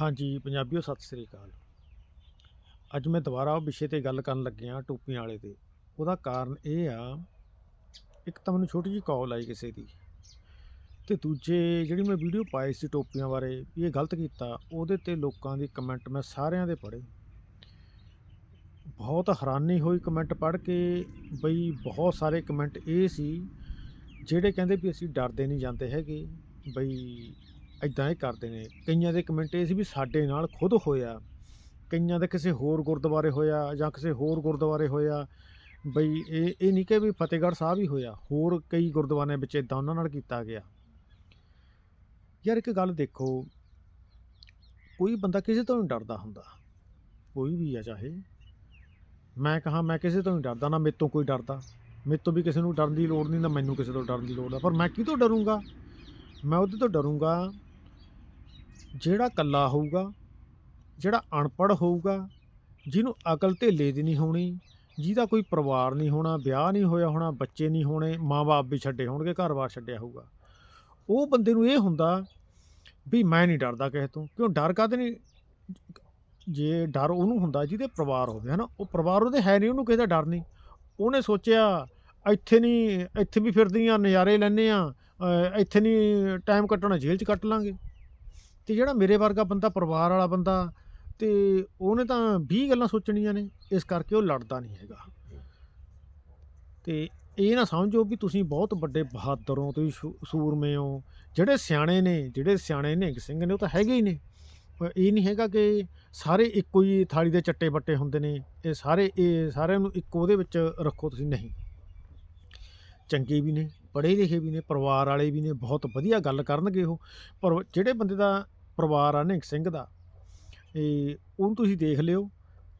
ਹਾਂਜੀ, ਪੰਜਾਬੀਓ, ਸਤਿ ਸ੍ਰੀ ਅਕਾਲ। ਅੱਜ ਮੈਂ ਦੁਬਾਰਾ ਉਹ ਵਿਸ਼ੇ ਤੇ ਗੱਲ ਕਰਨ ਲੱਗਿਆ ਟੋਪੀਆਂ ਵਾਲੇ ਤੇ। ਉਹਦਾ ਕਾਰਨ ਇਹ ਆ, ਇੱਕ ਤਾਂ ਮੈਨੂੰ ਛੋਟੀ ਜਿਹੀ ਕਾਲ ਆਈ ਕਿਸੇ ਦੀ। ਤੇ ਦੂਜੇ, ਜਿਹੜੀ ਮੈਂ ਵੀਡੀਓ ਪਾਈ ਸੀ ਟੋਪੀਆਂ ਬਾਰੇ, ਵੀ ਇਹ ਗਲਤ ਕੀਤਾ, ਉਹਦੇ ਤੇ ਲੋਕਾਂ ਦੀ ਕਮੈਂਟ ਮੈਂ ਸਾਰਿਆਂ ਦੇ ਪੜ੍ਹੇ। ਬਹੁਤ ਹੈਰਾਨੀ ਹੋਈ ਕਮੈਂਟ ਪੜ੍ਹ ਕੇ, ਬਈ ਬਹੁਤ ਸਾਰੇ ਕਮੈਂਟ ਇਹ ਸੀ, ਜਿਹੜੇ ਕਹਿੰਦੇ ਵੀ ਅਸੀਂ ਡਰਦੇ ਨਹੀਂ ਜਾਂਦੇ ਹੈਗੇ, ਬਈ ਇਦਾਂ ਇਹ ਕਰਦੇ ਨੇ। ਕਈਆਂ ਦੇ ਕਮੈਂਟ ਇਹ ਸੀ ਵੀ ਸਾਡੇ ਨਾਲ ਖੁਦ ਹੋਇਆ। ਕਈਆਂ ਦਾ ਕਿਸੇ ਹੋਰ ਗੁਰਦੁਆਰੇ ਹੋਇਆ ਜਾਂ ਕਿਸੇ ਹੋਰ ਗੁਰਦੁਆਰੇ ਹੋਇਆ। ਬਈ ਇਹ ਇਹ ਨਹੀਂ ਕਿ ਵੀ ਫਤਿਹਗੜ੍ਹ ਸਾਹਿਬ ਹੀ ਹੋਇਆ। ਹੋਰ ਕਈ ਗੁਰਦੁਆਰਿਆਂ ਵਿੱਚ ਇਦਾਂ ਉਹਨਾਂ ਨਾਲ ਕੀਤਾ ਗਿਆ। ਯਾਰ ਇੱਕ ਗੱਲ ਦੇਖੋ, ਕੋਈ ਬੰਦਾ ਕਿਸੇ ਤੋਂ ਨਹੀਂ ਡਰਦਾ ਹੁੰਦਾ। ਕੋਈ ਵੀ ਆ ਚਾਹੇ। ਮੈਂ ਕਹਾ, ਮੈਂ ਕਿਸੇ ਤੋਂ ਨਹੀਂ ਡਰਦਾ, ਨਾ ਮੇਰੇ ਤੋਂ ਕੋਈ ਡਰਦਾ। ਮੇਰੇ ਤੋਂ ਵੀ ਕਿਸੇ ਨੂੰ ਡਰਨ ਦੀ ਲੋੜ ਨਹੀਂ, ਨਾ ਮੈਨੂੰ ਕਿਸੇ ਤੋਂ ਡਰਨ ਦੀ ਲੋੜ ਆ। ਪਰ ਮੈਂ ਕਿਹਤੋਂ ਡਰੂੰਗਾ? ਮੈਂ ਉਹਦੇ ਤੋਂ ਡਰੂੰਗਾ ਜਿਹੜਾ ਕੱਲਾ ਹੋਊਗਾ, ਜਿਹੜਾ ਅਨਪੜ੍ਹ ਹੋਊਗਾ, ਜਿਹਨੂੰ ਅਕਲ ਧੇਲੇ ਦੀ ਨਹੀਂ ਹੋਣੀ, ਜਿਹਦਾ ਕੋਈ ਪਰਿਵਾਰ ਨਹੀਂ ਹੋਣਾ, ਵਿਆਹ ਨਹੀਂ ਹੋਇਆ ਹੋਣਾ, ਬੱਚੇ ਨਹੀਂ ਹੋਣੇ, ਮਾਂ-ਬਾਪ ਵੀ ਛੱਡੇ ਹੋਣਗੇ, ਘਰ-ਬਾਰ ਛੱਡਿਆ ਹੋਊਗਾ। ਉਹ ਬੰਦੇ ਨੂੰ ਇਹ ਹੁੰਦਾ ਵੀ ਮੈਂ ਨਹੀਂ ਡਰਦਾ ਕਿਸੇ ਤੋਂ। ਕਿਉਂ? ਡਰ ਕਾਹਦੇ ਨਹੀਂ? ਜੇ ਡਰ ਉਹਨੂੰ ਹੁੰਦਾ, ਜਿਹਦੇ ਪਰਿਵਾਰ ਹੋਵੇ, ਹਨਾ? ਉਹ ਪਰਿਵਾਰ ਉਹਦੇ ਹੈ ਨਹੀਂ, ਉਹਨੂੰ ਕਿਸੇ ਦਾ ਡਰ ਨਹੀਂ। ਉਹਨੇ ਸੋਚਿਆ, ਇੱਥੇ ਨਹੀਂ, ਇੱਥੇ ਵੀ ਫਿਰਦੀਆਂ ਨਜ਼ਾਰੇ ਲੈਣੇ ਆ ਇੱਥੇ ਨਹੀਂ ਟਾਈਮ ਕੱਟਣਾ, ਜੇਲ੍ਹ 'ਚ ਕੱਟ ਲਾਂਗੇ। ਤੇ ਜਿਹੜਾ ਮੇਰੇ ਵਰਗਾ ਬੰਦਾ, ਪਰਿਵਾਰ ਵਾਲਾ ਬੰਦਾ ਤੇ ਉਹਨੇ ਤਾਂ 20 ਗੱਲਾਂ ਸੋਚਣੀਆਂ ਨੇ, ਇਸ ਕਰਕੇ ਉਹ ਲੜਦਾ ਨਹੀਂ ਹੈਗਾ। ਤੇ ਇਹ ਨਾ ਸਮਝੋ ਵੀ ਤੁਸੀਂ ਬਹੁਤ ਵੱਡੇ ਬਹਾਦਰ ਹੋ, ਤੁਸੀਂ ਸ਼ੂ- ਸੂਰਮੇ ਹੋ, ਜਿਹੜੇ ਸਿਆਣੇ ਨੇ, ਜਿਹੜੇ ਸਿਆਣੇ ਨਿਹੰਗ ਸਿੰਘ ਨੇ, ਉਹ ਤਾਂ ਹੈਗੇ ਹੀ ਨੇ। ਇਹ ਨਹੀਂ ਹੈਗਾ ਕਿ ਸਾਰੇ ਇੱਕੋ ਹੀ ਥਾਲੀ ਦੇ ਚੱਟੇ ਬੱਟੇ ਹੁੰਦੇ ਨੇ, ਇਹ ਸਾਰੇ, ਇਹ ਸਾਰਿਆਂ ਨੂੰ ਇੱਕੋ ਉਹਦੇ ਵਿੱਚ ਰੱਖੋ ਤੁਸੀਂ, ਨਹੀਂ। ਚੰਗੇ ਵੀ ਨੇ, ਪੜ੍ਹੇ ਲਿਖੇ ਵੀ ਨੇ, ਪਰਿਵਾਰ ਵਾਲੇ ਵੀ ਨੇ, ਬਹੁਤ ਵਧੀਆ ਗੱਲ ਕਰਨਗੇ ਉਹ। ਪਰ ਜਿਹੜੇ ਬੰਦੇ ਦਾ ਪਰਿਵਾਰ ਆ ਨਿਹੰਗ ਸਿੰਘ ਦਾ ਇਹ ਉਹਨੂੰ ਤੁਸੀਂ ਦੇਖ ਲਿਓ,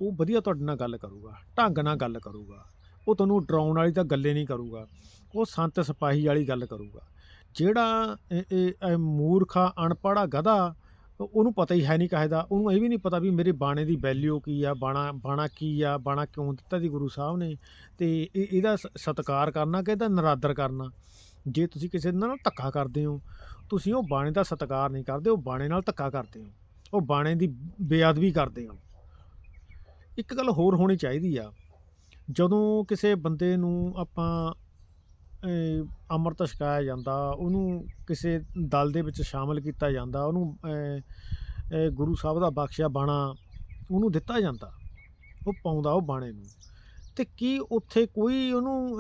ਉਹ ਵਧੀਆ ਤੁਹਾਡੇ ਨਾਲ ਗੱਲ ਕਰੂਗਾ, ਢੰਗ ਨਾਲ ਗੱਲ ਕਰੂਗਾ, ਉਹ ਤੁਹਾਨੂੰ ਡਰਾਉਣ ਵਾਲੀ ਤਾਂ ਗੱਲੇ ਨਹੀਂ ਕਰੂਗਾ, ਉਹ ਸੰਤ ਸਿਪਾਹੀ ਵਾਲੀ ਗੱਲ ਕਰੂਗਾ। ਜਿਹੜਾ ਇਹ- ਇਹ ਇਹ ਮੂਰਖਾ ਅਨਪੜ੍ਹਾ ਗਧਾ, ਉਹਨੂੰ ਪਤਾ ਹੀ ਹੈ ਨਹੀਂ ਕਾਹਦਾ ਉਹਨੂੰ ਇਹ ਵੀ ਨਹੀਂ ਪਤਾ ਵੀ ਮੇਰੇ ਬਾਣੇ ਦੀ ਵੈਲਿਊ ਕੀ ਆ, ਬਾਣਾ ਬਾਣਾ ਕੀ ਆ, ਬਾਣਾ ਕਿਉਂ ਦਿੱਤਾ ਜੀ ਗੁਰੂ ਸਾਹਿਬ ਨੇ, ਤੇ ਇਹ, ਇਹਦਾ ਸ- ਸਤਿਕਾਰ ਕਰਨਾ ਕਿ ਇਹਦਾ ਨਰਾਦਰ ਕਰਨਾ। ਜੇ ਤੁਸੀਂ ਕਿਸੇ ਨਾਲ ਧੱਕਾ ਕਰਦੇ ਹੋ ਤੁਸੀਂ ਉਹ ਬਾਣੇ ਦਾ ਸਤਿਕਾਰ ਨਹੀਂ ਕਰਦੇ, ਉਹ ਬਾਣੇ ਨਾਲ ਧੱਕਾ ਕਰਦੇ ਹੋ, ਉਹ ਬਾਣੇ ਦੀ ਬੇਅਦਬੀ ਕਰਦੇ ਹੋ। ਇੱਕ ਗੱਲ ਹੋਰ ਹੋਣੀ ਚਾਹੀਦੀ ਆ, ਜਦੋਂ ਕਿਸੇ ਬੰਦੇ ਨੂੰ ਆਪਾਂ ਅੰਮ੍ਰਿਤ ਛਕਾਇਆ ਜਾਂਦਾ, ਉਹਨੂੰ ਕਿਸੇ ਦਲ ਦੇ ਵਿੱਚ ਸ਼ਾਮਲ ਕੀਤਾ ਜਾਂਦਾ, ਉਹਨੂੰ ਗੁਰੂ ਸਾਹਿਬ ਦਾ ਬਖਸ਼ਿਆ ਬਾਣਾ ਉਹਨੂੰ ਦਿੱਤਾ ਜਾਂਦਾ, ਉਹ ਪਾਉਂਦਾ ਉਹ ਬਾਣੇ ਨੂੰ, ਤੇ ਕੀ ਉੱਥੇ ਕੋਈ ਉਹਨੂੰ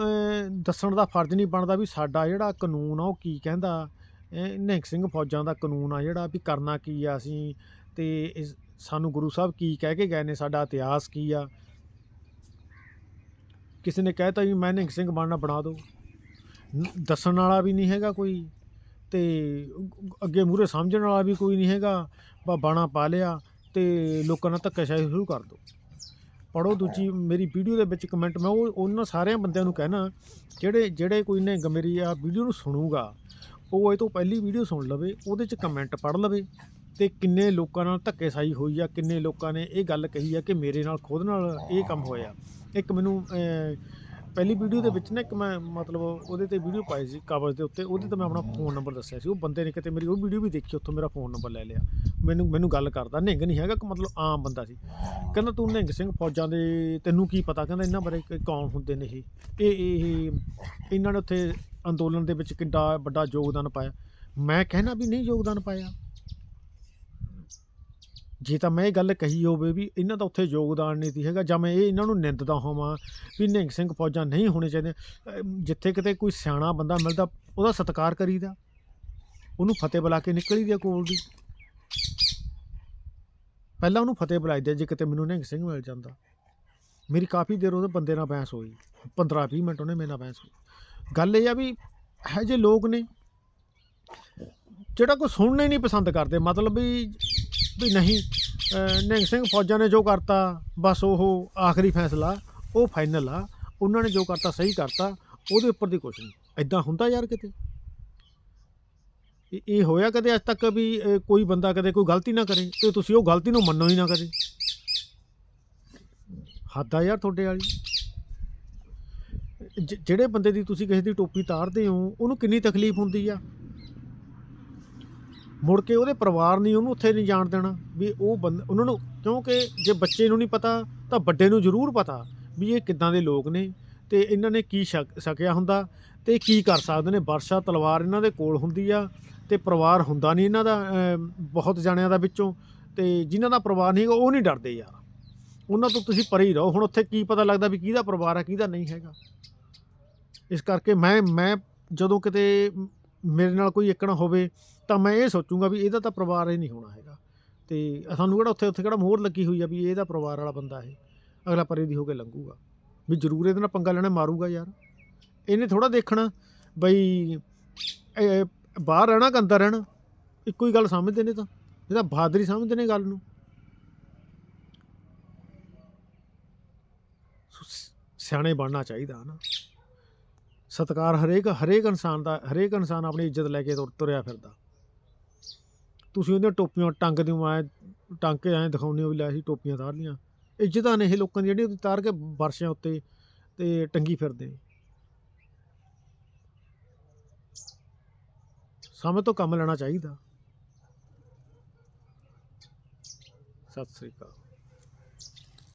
ਦੱਸਣ ਦਾ ਫਰਜ਼ ਨਹੀਂ ਬਣਦਾ ਵੀ ਸਾਡਾ ਜਿਹੜਾ ਕਾਨੂੰਨ ਆ ਉਹ ਕੀ ਕਹਿੰਦਾ? ਨਿਹੰਗ ਸਿੰਘ ਫੌਜਾਂ ਦਾ ਕਾਨੂੰਨ ਆ ਜਿਹੜਾ ਵੀ ਕਰਨਾ ਕੀ ਆ ਅਸੀਂ ਤੇ ਇਸ- ਸਾਨੂੰ ਗੁਰੂ ਸਾਹਿਬ ਕੀ ਕਹਿ ਕੇ ਗਏ ਨੇ, ਸਾਡਾ ਇਤਿਹਾਸ ਕੀ ਆ? ਕਿਸੇ ਨੇ ਕਹਿਤਾ ਵੀ ਮੈਂ ਨਿਹੰਗ ਸਿੰਘ ਬਣਨਾ ਬਣਾ ਦਿਓ ਦੱਸਣ ਵਾਲਾ ਵੀ ਨਹੀਂ ਹੈਗਾ ਕੋਈ ਤੇ ਅੱਗੇ ਮੂਰੇ ਸਮਝਣ ਵਾਲਾ ਵੀ ਕੋਈ ਨਹੀਂ ਹੈਗਾ, ਬਾ ਬਾਣਾ ਪਾ ਲਿਆ ਤੇ ਲੋਕਾਂ ਨਾਲ ਧੱਕੇਸ਼ਾਹੀ ਸ਼ੁਰੂ ਕਰ ਦਿਓ ਪੜੋ ਦੂਜੀ ਮੇਰੀ ਵੀਡੀਓ ਦੇ ਵਿੱਚ ਕਮੈਂਟ ਮੈਂ ਉਹ ਉਹਨਾਂ ਸਾਰਿਆਂ ਬੰਦਿਆਂ ਨੂੰ ਕਹਿਣਾ, ਜਿਹੜੇ ਜਿਹੜੇ ਕੋਈ ਨੇ ਮੇਰੀ ਆ, ਵੀਡੀਓ ਨੂੰ ਸੁਣੂਗਾ ਉਹ ਇਹ ਤੋਂ ਪਹਿਲੀ ਵੀਡੀਓ ਸੁਣ ਲਵੇ, ਉਹਦੇ 'ਚ ਕਮੈਂਟ ਪੜ੍ਹ ਲਵੇ ਤੇ ਕਿੰਨੇ ਲੋਕਾਂ ਨਾਲ ਧੱਕੇਸਾਈ ਹੋਈ ਆ, ਕਿੰਨੇ ਲੋਕਾਂ ਨੇ ਇਹ ਗੱਲ ਕਹੀ ਆ ਕਿ ਮੇਰੇ ਨਾਲ, ਖੁਦ ਨਾਲ ਇਹ ਕੰਮ ਹੋਇਆ। ਇੱਕ ਮੈਨੂੰ ਪਹਿਲੀ ਵੀਡੀਓ ਦੇ ਵਿੱਚ ਨਾ ਇੱਕ ਮੈਂ ਮਤਲਬ ਉਹਦੇ ਤੇ ਵੀਡੀਓ ਪਾਈ ਸੀ ਕਵਰ ਦੇ ਉੱਤੇ ਉਹਦੇ ਤੇ ਮੈਂ ਆਪਣਾ ਫੋਨ ਨੰਬਰ ਦੱਸਿਆ ਸੀ। ਉਹ ਬੰਦੇ ਨੇ ਕਿਤੇ ਮੇਰੀ ਉਹ ਵੀਡੀਓ ਵੀ ਦੇਖੀ ਉੱਥੋਂ ਮੇਰਾ ਫੋਨ ਨੰਬਰ ਲੈ ਲਿਆ। ਮੈਨੂੰ ਮੈਨੂੰ ਗੱਲ ਕਰਦਾ। ਨਿਹੰਗ ਨਹੀਂ ਹੈਗਾ ਕਿ ਮਤਲਬ ਆਮ ਬੰਦਾ ਸੀ। ਕਹਿੰਦਾ ਤੂੰ ਨਿਹੰਗ ਸਿੰਘ ਫੌਜਾਂ ਦੇ ਤੈਨੂੰ ਕੀ ਪਤਾ? ਕਹਿੰਦਾ ਇਹਨਾਂ ਬਾਰੇ ਕੌਣ ਹੁੰਦੇ ਨੇ ਇਹ? ਇਹ ਇਹ ਇਹਨਾਂ ਨੇ ਉੱਥੇ ਅੰਦੋਲਨ ਦੇ ਵਿੱਚ ਕਿੰਨਾ ਵੱਡਾ ਯੋਗਦਾਨ ਪਾਇਆ। ਮੈਂ ਕਹਿਣਾ ਵੀ ਨਹੀਂ ਯੋਗਦਾਨ ਪਾਇਆ। ਜੇ ਤਾਂ ਮੈਂ ਇਹ ਗੱਲ ਕਹੀ ਹੋਵੇ ਵੀ ਇਹਨਾਂ ਦਾ ਉੱਥੇ ਯੋਗਦਾਨ ਨਹੀਂ ਸੀ ਹੈਗਾ, ਜਾਂ ਮੈਂ ਇਹ ਇਹਨਾਂ ਨੂੰ ਨਿੰਦਦਾ ਹੋਵਾਂ ਵੀ ਨਿਹੰਗ ਸਿੰਘ ਫੌਜਾਂ ਨਹੀਂ ਹੋਣੇ ਚਾਹੀਦੇ ਜਿੱਥੇ ਕਿਤੇ ਕੋਈ ਸਿਆਣਾ ਬੰਦਾ ਮਿਲਦਾ, ਉਹਦਾ ਸਤਿਕਾਰ ਕਰੀਦਾ, ਉਹਨੂੰ ਫਤਿਹ ਬੁਲਾ ਕੇ ਨਿਕਲੀ ਦੀ ਕੋਲ ਦੀ। ਪਹਿਲਾਂ ਉਹਨੂੰ ਫਤਿਹ ਬੁਲਾਈਦਾ ਜੇ ਕਿਤੇ ਮੈਨੂੰ ਨਿਹੰਗ ਸਿੰਘ ਮਿਲ ਜਾਂਦਾ। ਮੇਰੀ ਕਾਫੀ ਦੇਰ ਉਹਦੇ ਬੰਦੇ ਨਾਲ ਬਹਿਸ ਹੋਈ 15 20 ਮਿੰਟ ਉਹਨੇ ਮੇਰੇ ਨਾਲ ਬਹਿਸ ਹੋਈ। ਗੱਲ ਇਹ ਆ ਵੀ ਇਹੋ ਜਿਹੇ ਲੋਕ ਨੇ, ਜਿਹੜਾ ਕੋਈ ਸੁਣਨਾ ਹੀ ਨਹੀਂ ਪਸੰਦ ਕਰਦੇ, ਮਤਲਬ ਵੀ ਵੀ ਨਹੀਂ, ਅਹ, ਨਿਹੰਗ ਸਿੰਘ ਫੌਜਾਂ ਨੇ ਜੋ ਕਰਤਾ, ਬਸ ਉਹ ਆਖਰੀ ਫੈਸਲਾ, ਉਹ ਫਾਈਨਲ ਆ। ਉਹਨਾਂ ਨੇ ਜੋ ਕਰਤਾ, ਸਹੀ ਕਰਤਾ, ਉਹਦੇ ਉੱਪਰ ਦੀ ਕੁਛ ਨਹੀਂ। ਐਦਾਂ ਹੁੰਦਾ ਯਾਰ ਕਿਤੇ? ਇਹ- ਹੋਇਆ ਕਦੇ ਅੱਜ ਤੱਕ ਵੀ ਕੋਈ ਬੰਦਾ ਕਦੇ ਕੋਈ ਗਲਤੀ ਨਾ ਕਰੇ ਤੇ ਤੁਸੀਂ ਉਹ ਗਲਤੀ ਨੂੰ ਮੰਨੋ ਹੀ ਨਾ ਕਦੇ? ਹੱਦ ਆ ਯਾਰ ਤੁਹਾਡੇ ਵਾਲੀ। ਜ- ਜਿਹੜੇ ਬੰਦੇ ਦੀ ਤੁਸੀਂ ਕਿਸੇ ਦੀ ਟੋਪੀ ਤਾਰਦੇ ਹੋ, ਉਹਨੂੰ ਕਿੰਨੀ ਤਕਲੀਫ ਹੁੰਦੀ ਆ? ਮੁੜ ਕੇ ਉਹਦੇ ਪਰਿਵਾਰ ਨਹੀਂ ਉਹਨੂੰ ਉੱਥੇ ਨਹੀਂ ਜਾਣ ਦੇਣਾ ਵੀ ਉਹ ਬੰਦ, ਉਹਨਾਂ ਨੂੰ ਕਿਉਂਕਿ ਜੇ ਬੱਚੇ ਨੂੰ ਨਹੀਂ ਪਤਾ ਤਾਂ ਵੱਡੇ ਨੂੰ ਜ਼ਰੂਰ ਪਤਾ ਵੀ ਇਹ ਕਿੱਦਾਂ ਦੇ ਲੋਕ ਨੇ ਤੇ ਇਹਨਾਂ ਨੇ ਕੀ ਸ਼ਕ- ਸਕਿਆ ਹੁੰਦਾ ਤੇ ਕੀ ਕਰ ਸਕਦੇ ਨੇ। ਵਰਸ਼ਾ ਤਲਵਾਰ ਇਹਨਾਂ ਦੇ ਕੋਲ ਹੁੰਦੀ ਆ ਤੇ ਪਰਿਵਾਰ ਹੁੰਦਾ ਨਹੀਂ ਇਹਨਾਂ ਦਾ ਬਹੁਤ ਜਾਣਿਆਂ ਦਾ ਵਿੱਚੋਂ ਤੇ ਜਿਨ੍ਹਾਂ ਦਾ ਪਰਿਵਾਰ ਨਹੀਂ ਹੈਗਾ ਉਹ ਨਹੀਂ ਡਰਦੇ ਯਾਰ। ਉਹਨਾਂ ਤੋਂ ਤੁਸੀਂ ਪਰੇ ਹੀ ਰਹੋ। ਹੁਣ ਉੱਥੇ ਕੀ ਪਤਾ ਲੱਗਦਾ ਵੀ ਕਿਹਦਾ ਪਰਿਵਾਰ ਹੈ ਕਿਹਦਾ ਨਹੀਂ ਹੈਗਾ। ਇਸ ਕਰਕੇ ਮੈਂ ਮੈਂ ਜਦੋਂ ਕਿਤੇ ਮੇਰੇ ਨਾਲ ਕੋਈ ਇੱਕਣਾ ਹੋਵੇ ਤਾਂ ਮੈਂ ਇਹ ਸੋਚੂੰਗਾ ਵੀ ਇਹਦਾ ਤਾਂ ਪਰਿਵਾਰ ਹੀ ਨਹੀਂ ਹੋਣਾ ਹੈਗਾ। ਤੇ ਸਾਨੂੰ ਕਿਹੜਾ ਉੱਥੇ ਉੱਥੇ ਕਿਹੜਾ ਮੋਹਰ ਲੱਗੀ ਹੋਈ ਆ ਵੀ ਇਹਦਾ ਪਰਿਵਾਰ ਵਾਲਾ ਬੰਦਾ ਇਹ। ਅਗਲਾ ਪਰੇ ਦੀ ਹੋ ਕੇ ਲੰਘੂਗਾ। ਵੀ ਜ਼ਰੂਰ ਇਹਦੇ ਨਾਲ ਪੰਗਾ ਲੈਣਾ ਮਾਰੂਗਾ ਯਾਰ। ਇਹਨੇ ਥੋੜਾ ਦੇਖਣਾ ਬਈ ਬਾਹਰ ਰਹਿਣਾ ਕਿ ਅੰਦਰ ਰਹਿਣਾ? ਇੱਕੋ ਹੀ ਗੱਲ ਸਮਝਦੇ ਨੇ ਤਾਂ। ਇਹਦਾ ਬਹਾਦਰੀ ਸਮਝਦੇ ਨੇ ਗੱਲ ਨੂੰ। ਸਿਆਣੇ ਬਣਨਾ ਚਾਹੀਦਾ ਨਾ। ਸਤਕਾਰ ਹਰੇਕ ਹਰੇਕ ਇਨਸਾਨ ਦਾ, ਹਰੇਕ ਇਨਸਾਨ ਆਪਣੀ ਇੱਜ਼ਤ ਲੈ ਕੇ ਤੁਰ- ਤੁਰਿਆ ਫਿਰਦਾ। ਤੁਸੀਂ ਉਹਦੀਆਂ ਟੋਪੀਆਂ ਟੰਗ ਦਿਓ ਐ ਟੰਗ ਕੇ ਐਂ ਦਿਖਾਉਂਦੇ ਹੋ ਵੀ ਲੈ ਅਸੀਂ ਟੋਪੀਆਂ ਤਾਰ ਲੀਆਂ ਇੱਜ਼ਤਾਂ ਨੇ ਇਹ ਲੋਕਾਂ ਦੀ ਜਿਹੜੀਆਂ ਤਾਰ ਕੇ ਵਰਸ਼ਿਆਂ ਉੱਤੇ ਤੇ ਟੰਗੀ ਫਿਰਦੇ ਸਮੇਂ ਤੋਂ ਕੰਮ ਲੈਣਾ ਚਾਹੀਦਾ। ਸਤਿ ਸ੍ਰੀ ਅਕਾਲ।